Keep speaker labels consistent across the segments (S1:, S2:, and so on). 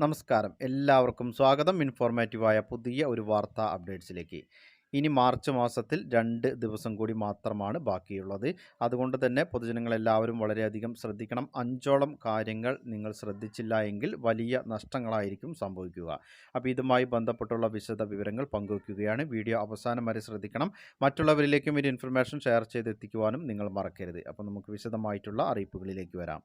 S1: നമസ്കാരം. എല്ലാവർക്കും സ്വാഗതം. ഇൻഫോർമേറ്റീവായ പുതിയ ഒരു വാർത്താ അപ്ഡേറ്റ്സിലേക്ക്. ഇനി മാർച്ച് മാസത്തിൽ രണ്ട് ദിവസം കൂടി മാത്രമാണ് ബാക്കിയുള്ളത്. അതുകൊണ്ട് തന്നെ പൊതുജനങ്ങളെല്ലാവരും വളരെയധികം ശ്രദ്ധിക്കണം. അഞ്ചോളം കാര്യങ്ങൾ നിങ്ങൾ ശ്രദ്ധിച്ചില്ല എങ്കിൽ വലിയ നഷ്ടങ്ങളായിരിക്കും സംഭവിക്കുക. അപ്പോൾ ഇതുമായി ബന്ധപ്പെട്ടുള്ള വിശദ വിവരങ്ങൾ പങ്കുവയ്ക്കുകയാണ് വീഡിയോ അവസാനം വരെ ശ്രദ്ധിക്കണം. മറ്റുള്ളവരിലേക്കും ഒരു ഇൻഫർമേഷൻ ഷെയർ ചെയ്തെത്തിക്കുവാനും നിങ്ങൾ മറക്കരുത്. അപ്പോൾ നമുക്ക് വിശദമായിട്ടുള്ള അറിയിപ്പുകളിലേക്ക് വരാം.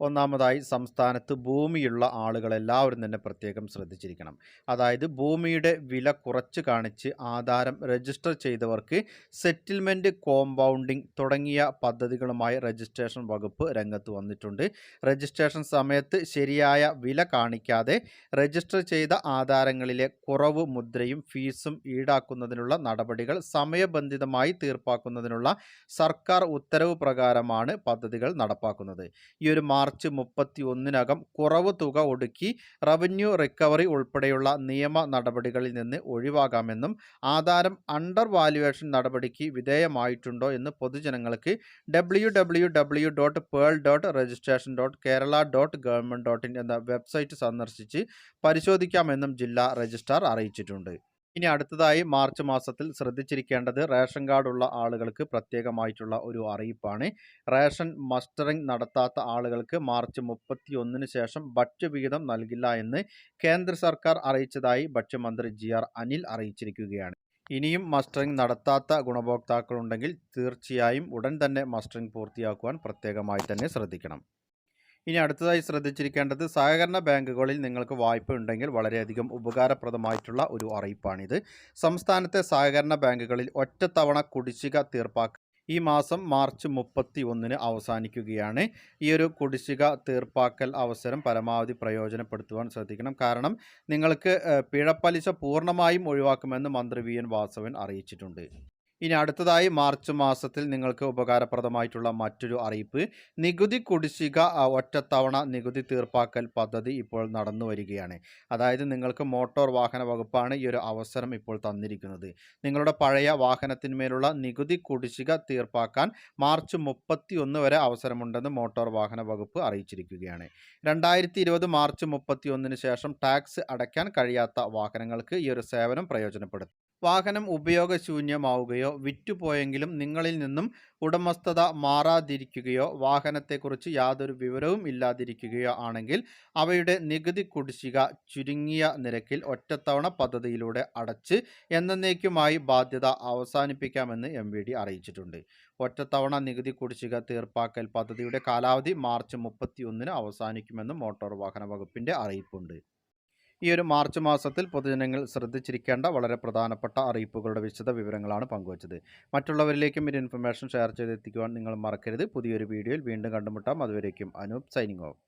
S1: ഒന്നാമതായി സംസ്ഥാനത്ത് ഭൂമിയുള്ള ആളുകളെല്ലാവരും തന്നെ പ്രത്യേകം ശ്രദ്ധിച്ചിരിക്കണം. അതായത് ഭൂമിയുടെ വില കുറച്ച് കാണിച്ച് ആധാരം രജിസ്റ്റർ ചെയ്തവർക്ക് സെറ്റിൽമെന്റ് കോമ്പൗണ്ടിംഗ് തുടങ്ങിയ പദ്ധതികളുമായി രജിസ്ട്രേഷൻ വകുപ്പ് രംഗത്ത് വന്നിട്ടുണ്ട്. രജിസ്ട്രേഷൻ സമയത്ത് ശരിയായ വില കാണിക്കാതെ രജിസ്റ്റർ ചെയ്ത ആധാരങ്ങളിലെ കുറവ് മുദ്രയും ഫീസും ഈടാക്കുന്നതിനുള്ള നടപടികൾ സമയബന്ധിതമായി തീർപ്പാക്കുന്നതിനുള്ള സർക്കാർ ഉത്തരവ് പ്രകാരമാണ് പദ്ധതികൾ നടപ്പാക്കുന്നത്. ഈ ഒരു മുപ്പത്തി ഒന്നിനകം കുറവ് തുക ഒടുക്കി റവന്യൂ റിക്കവറി ഉൾപ്പെടെയുള്ള നിയമ നടപടികളിൽ നിന്ന് ഒഴിവാകാമെന്നും ആധാരം അണ്ടർ വാല്യുവേഷൻ നടപടിക്ക് വിധേയമായിട്ടുണ്ടോ എന്ന് പൊതുജനങ്ങൾക്ക് W W W dot pearl dot registration dot Kerala dot government dot in എന്ന വെബ്സൈറ്റ് സന്ദർശിച്ച് പരിശോധിക്കാമെന്നും ജില്ലാ രജിസ്ട്രാർ അറിയിച്ചിട്ടുണ്ട്. ഇനി അടുത്തതായി മാർച്ച് മാസത്തിൽ ശ്രദ്ധിച്ചിരിക്കേണ്ടത് റേഷൻ കാർഡുള്ള ആളുകൾക്ക് പ്രത്യേകമായിട്ടുള്ള ഒരു അറിയിപ്പാണ്. റേഷൻ മസ്റ്ററിംഗ് നടത്താത്ത ആളുകൾക്ക് മാർച്ച് മുപ്പത്തി ഒന്നിന് ശേഷം ഭക്ഷ്യ വിഹിതം നൽകില്ല എന്ന് കേന്ദ്ര സർക്കാർ അറിയിച്ചതായി ഭക്ഷ്യമന്ത്രി ജി ആർ അനിൽ അറിയിച്ചിരിക്കുകയാണ്. ഇനിയും മസ്റ്ററിംഗ് നടത്താത്ത ഗുണഭോക്താക്കളുണ്ടെങ്കിൽ തീർച്ചയായും ഉടൻ തന്നെ മസ്റ്ററിംഗ് പൂർത്തിയാക്കുവാൻ പ്രത്യേകമായി തന്നെ ശ്രദ്ധിക്കണം. ഇനി അടുത്തതായി ശ്രദ്ധിച്ചിരിക്കേണ്ടത് സഹകരണ ബാങ്കുകളിൽ നിങ്ങൾക്ക് വായ്പ ഉണ്ടെങ്കിൽ വളരെയധികം ഉപകാരപ്രദമായിട്ടുള്ള ഒരു അറിയിപ്പാണിത്. സംസ്ഥാനത്തെ സഹകരണ ബാങ്കുകളിൽ ഒറ്റത്തവണ കുടിശ്ശിക തീർപ്പാക്കുക ഈ മാസം മാർച്ച് മുപ്പത്തി ഒന്നിന് അവസാനിക്കുകയാണ്. ഈ ഒരു കുടിശ്ശിക തീർപ്പാക്കൽ അവസരം പരമാവധി പ്രയോജനപ്പെടുത്തുവാൻ ശ്രദ്ധിക്കണം. കാരണം നിങ്ങൾക്ക് പിഴപ്പലിശ പൂർണമായും ഒഴിവാക്കുമെന്ന് മന്ത്രി വി. എൻ. വാസവൻ അറിയിച്ചിട്ടുണ്ട്. ഇനി അടുത്തതായി മാർച്ച് മാസത്തിൽ നിങ്ങൾക്ക് ഉപകാരപ്രദമായിട്ടുള്ള മറ്റൊരു അറിയിപ്പ്. നികുതി കുടിശ്ശിക ഒറ്റത്തവണ നികുതി തീർപ്പാക്കൽ പദ്ധതി ഇപ്പോൾ നടന്നു വരികയാണ്. അതായത് നിങ്ങൾക്ക് മോട്ടോർ വാഹന വകുപ്പാണ് ഈ ഒരു അവസരം ഇപ്പോൾ തന്നിരിക്കുന്നത്. നിങ്ങളുടെ പഴയ വാഹനത്തിന്മേലുള്ള നികുതി കുടിശ്ശിക തീർപ്പാക്കാൻ മാർച്ച് മുപ്പത്തി ഒന്ന് വരെ അവസരമുണ്ടെന്ന് മോട്ടോർ വാഹന വകുപ്പ് അറിയിച്ചിരിക്കുകയാണ്. രണ്ടായിരത്തി ഇരുപത് മാർച്ച് മുപ്പത്തി ഒന്നിന് ശേഷം ടാക്സ് അടയ്ക്കാൻ കഴിയാത്ത വാഹനങ്ങൾക്ക് ഈ ഒരു സേവനം പ്രയോജനപ്പെടുത്തും വാഹനം ഉപയോഗശൂന്യമാവുകയോ വിറ്റുപോയെങ്കിലും നിങ്ങളിൽ നിന്നും ഉടമസ്ഥത മാറാതിരിക്കുകയോ വാഹനത്തെക്കുറിച്ച് യാതൊരു വിവരവും ഇല്ലാതിരിക്കുകയോ ആണെങ്കിൽ അവയുടെ നികുതി കുടിശ്ശിക ചുരുങ്ങിയ നിരക്കിൽ ഒറ്റത്തവണ പദ്ധതിയിലൂടെ അടച്ച് എന്നേക്കുമായി ബാധ്യത അവസാനിപ്പിക്കാമെന്ന് എം അറിയിച്ചിട്ടുണ്ട്. ഒറ്റത്തവണ നികുതി കുടിശ്ശിക തീർപ്പാക്കൽ പദ്ധതിയുടെ കാലാവധി മാർച്ച് മുപ്പത്തി ഒന്നിന് അവസാനിക്കുമെന്ന് മോട്ടോർ വാഹന വകുപ്പിന്റെ അറിയിപ്പുണ്ട്. ഈ ഒരു മാർച്ച് മാസത്തിൽ പൊതുജനങ്ങൾ ശ്രദ്ധിച്ചിരിക്കേണ്ട വളരെ പ്രധാനപ്പെട്ട അറിയിപ്പുകളുടെ വിശദ വിവരങ്ങളാണ് പങ്കുവച്ചത്. മറ്റുള്ളവരിലേക്കും ഒരു ഇൻഫർമേഷൻ ഷെയർ ചെയ്തെത്തിക്കുവാൻ നിങ്ങൾ മറക്കരുത്. പുതിയൊരു വീഡിയോയിൽ വീണ്ടും കണ്ടുമുട്ടാം. അതുവരേക്കും അനൂപ് സൈനിങ് ഓഫ്.